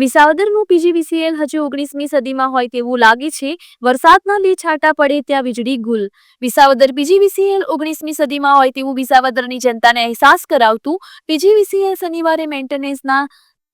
વિસાવદરનું PGVCL હજુ ઓગણીસમી સદીમાં હોય તેવું લાગે છે. વરસાદના લે છાંટા પડે ત્યાં વીજળી ગુલ. વિસાવદર પીજીવીસીએલ ઓગણીસમી સદીમાં હોય તેવું વિસાવદરની જનતાને અહેસાસ કરાવતું પીજીવીસીએલ શનિવારે મેન્ટેનન્સના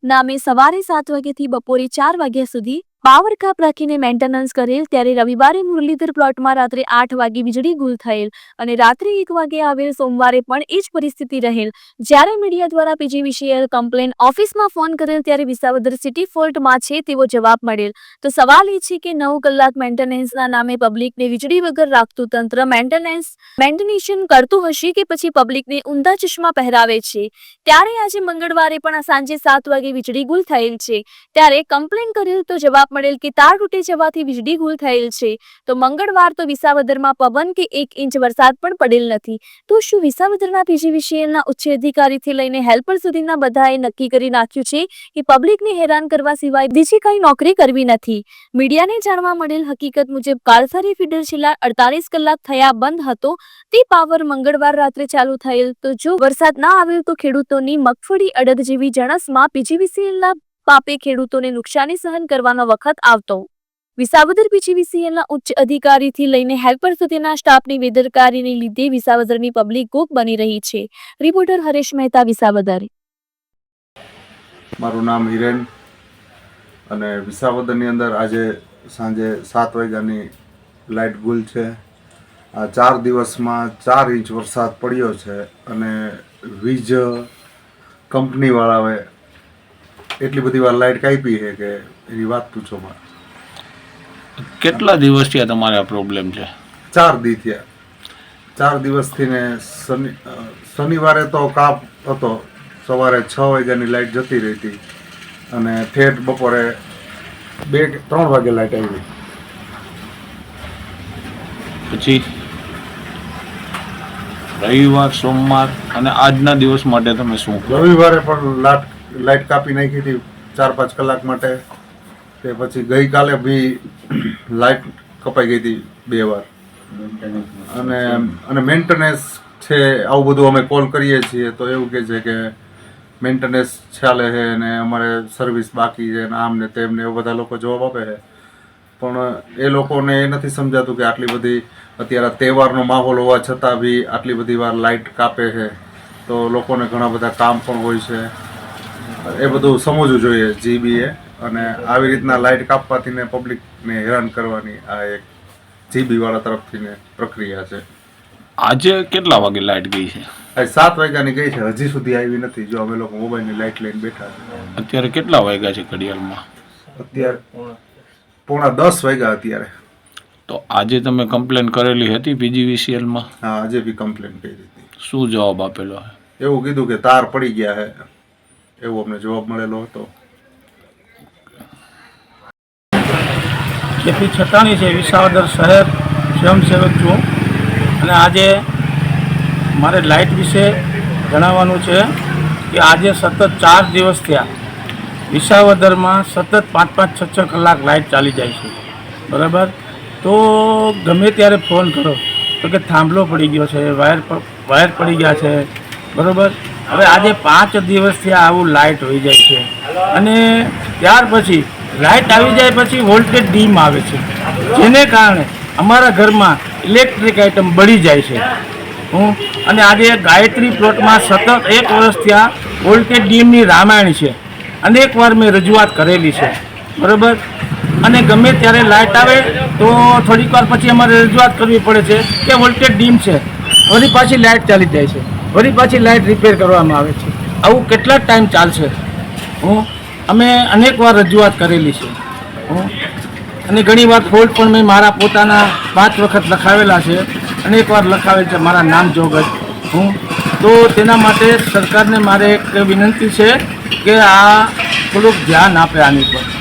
નામે સવારે સાત વાગ્યાથી બપોરે ચાર વાગ્યા સુધી પાવર કાપ રાખીને મેન્ટેનન્સ કરેલ ત્યારે રવિવારે મુરલીધર પ્લોટમાં રાત્રે આઠ વાગે વીજળી ગુલ થયેલ અને રાત્રે એક વાગે આવેલ સોમવારે પણ એ જ પરિસ્થિતિ રહેલ. જ્યારે મીડિયા દ્વારા પીજીવીસીએલ કમ્પ્લેન ઓફિસમાં ફોન કરેલ ત્યારે વિસાવદર સિટી ફોલ્ટમાં છે તેવો જવાબ મળેલ. તો સવાલ એ છે કે નવ કલાક મેન્ટેનન્સના નામે પબ્લિકને વીજળી વગર રાખતું તંત્ર મેન્ટેનન્સ, મેન્ટેનેશન કરતું હશે કે પછી પબ્લિકને ઊંધા ચશ્મા પહેરાવે છે? ત્યારે આજે મંગળવારે પણ સાંજે સાત વાગે વીજળી ગુલ થયેલ છે. ત્યારે કમ્પ્લેન કરેલ તો જવાબ મળેલ કે તાર તૂટી જવાથી વીજળી ગુલ થયેલ છે. તો મંગળવાર તો વિસાવદરમાં પવન કે એક ઇંચ વરસાદ પણ પડેલ નથી. તો શું વિસાવદરના પીજીવીસીએલના ઉચ્ચ અધિકારીથી લઈને હેલ્પર સુધીના બધાએ નક્કી કરી નાખ્યું છે કે પબ્લિકને હેરાન કરવા સિવાય બીજી કઈ નોકરી કરવી નથી? મીડિયાને જાણવા મળેલ હકીકત મુજબ કાલસારી ફીડર છેલ્લા અડતાલીસ કલાક થયા બંધ હતો. તે પાવર મંગળવાર રાત્રે ચાલુ થયેલ. તો જો વરસાદ ના આવેલ તો ખેડૂતોની મગફળી અડદ જેવી જણસમાં પીજીવીસીએલના પાપે ખેડૂતોને નુકસાની સહન કરવાનો વખત આવતો. વિસાવદર પીજીવીસીએલના ઉચ્ચ અધિકારીથી લઈને હેલ્પર સુધીના સ્ટાફની બેદરકારીને લીધે વિસાવદરની પબ્લિક ગોક બની રહી છે. રિપોર્ટર હરેશ મહેતા, વિસાવદર. મારું નામ હિરેન અને વિસાવદરની અંદર આજે સાંજે સાત વાગ્યાની લાઇટ ગુલ છે. આ ચાર દિવસમાં ચાર ઇંચ વરસાદ પડ્યો છે અને વીજ કંપનીવાળાએ એટલી બધી વાર લાઇટ કાપી છે કે એની વાત પૂછો મારે. કેટલા દિવસથી આ તમારે આ પ્રોબ્લેમ છે? ચાર દી થયા. ચાર દિવસથી ને શનિ શનિવારે તો કાપ હતો. સવારે છ વાગ્યાની લાઇટ જતી રહી હતી. અને ઠેઠ બપોરે બે ત્રણ વાગે લાઇટ આવી પછી? રવિવાર સોમવાર અને આજના દિવસ માટે તમે શું રવિવારે પણ લાટ લાઇટ કાપી નાખી હતી ચાર પાંચ કલાક માટે. તે પછી ગઈકાલે બી લાઇટ કપાઈ ગઈ હતી બે વાર. અને અને મેન્ટેનન્સ છે, આવું બધું અમે કોલ કરીએ છીએ. તો એવું કહે છે કે મેન્ટેનન્સ ચાલે છે અને અમારે સર્વિસ બાકી છે ને આમ ને તેમ ને એવા બધા લોકો જવાબ આપે છે. પણ એ લોકોને એ નથી સમજાતું કે આટલી બધી અત્યારે તહેવારનો માહોલ હોવા છતાં બી આટલી બધી વાર લાઇટ કાપે છે. તો લોકોને ઘણા બધા કામ પણ હોય છે. એ બધું સમજવું જોઈએ જીબીએ અને આવી રીતના લાઇટ કાપવાથી ને પબ્લિકને હેરાન કરવાની આ એક જીબી વાળા તરફથી ને પ્રક્રિયા છે. આજે કેટલા વાગે લાઇટ ગઈ છે? આ સાત વાગ્યાની ગઈ છે. હજી સુધી આવી નથી. જો અમે લોકો મોબાઈલની લાઇટ લઈને બેઠા છે. અત્યારે કેટલા વાગ્યા છે ઘડિયાળમાં? અત્યારે પોણા દસ વાગ્યા અત્યારે. તો આજે તમે કમ્પ્લેન કરેલી હતી પીજીવીસીએલમાં હા આજે બી કમ્પ્લેન કરી હતી. શું જવાબ આપેલો? એવું કીધું કે તાર પડી ગયા છે એવો અમને જવાબ મળેલો હતો. જેથી છટાણી છે, વિસાવદર શહેર, સ્વયંસેવક છું. અને આજે મારે લાઇટ વિશે જણાવવાનું છે કે આજે સતત ચાર દિવસ થયા. વિસાવદરમાં સતત પાંચ પાંચ છ છ કલાક લાઇટ ચાલી જાય છે. બરાબર? તો ગમે ત્યારે ફોન કરો. તો કે થાંભલો પડી ગયો છે, વાયર વાયર પડી ગયા છે. બરાબર? હવે આજે પાંચ દિવસથી આવું લાઇટ હોઈ જાય છે. અને ત્યાર પછી લાઇટ આવી જાય પછી વોલ્ટેજ ડીમ આવે છે. જેને કારણે અમારા ઘરમાં ઇલેક્ટ્રિક આઇટમ બળી જાય છે. હું અને આજે ગાયત્રી પ્લોટમાં સતત એક વર્ષથી આ વોલ્ટેજ ડીમની રામાયણ છે. અનેકવાર મેં રજૂઆત કરેલી છે. બરાબર? અને ગમે ત્યારે લાઇટ આવે તો થોડીક વાર પછી અમારે રજૂઆત કરવી પડે છે કે વોલ્ટેજ ડીમ છે. વળી પાછી લાઇટ ચાલી જાય છે. વળી પાછી લાઇટ રિપેર કરવામાં આવે છે. આવું કેટલા ટાઈમ ચાલશે? હું, અમે અનેક વાર રજૂઆત કરેલી છે. હું, અને ઘણી વાર ફોલ્ટ પણ મેં મારા પોતાના પાંચ વખત લખાવેલા છે. અનેક વાર લખાવેલ છે, મારા નામ જોગ જ. હું, તો તેના માટે સરકારને મારે એક વિનંતી છે કે આ થોડુંક ધ્યાન આપે આની પર.